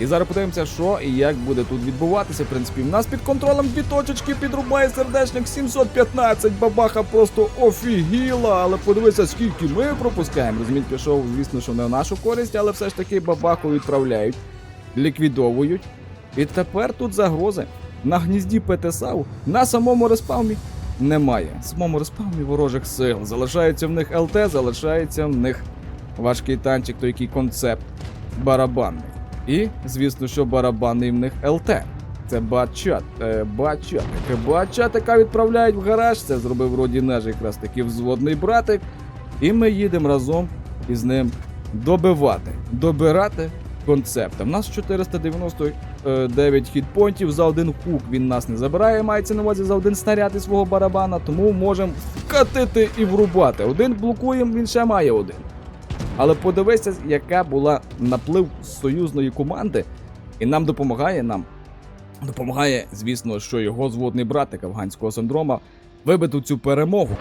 І зараз подивимося, що і як буде тут відбуватися. В принципі, в нас під контролем дві точечки підрубає сердечник 715. Бабаха просто офігіла. Але подивися, скільки ми пропускаємо. Розуміть, пішов, звісно, що не в нашу користь, але все ж таки бабаху відправляють, ліквідовують. І тепер тут загрози. На гнізді ПТСАУ на самому респаумі немає. В самому респаумі ворожих сил. Залишається в них ЛТ, залишається в них важкий танчик, то який концепт барабанний. І, звісно, що барабанний в них ЛТ. Це бачат, е, бачат, бачат, яка відправляють в гараж. Це зробив роді наш якраз таки взводний братик. І ми їдемо разом із ним добивати, добирати концепта. У нас 499 хітпонтів за один хук він нас не забирає, мається на увазі за один снаряд із свого барабана, тому можемо вкатити і врубати. Один блокуємо, він ще має один. Але подивися, яка була наплив союзної команди, і нам допомагає нам. Допомагає, звісно, що його зводний братик афганського синдрома вибити цю перемогу.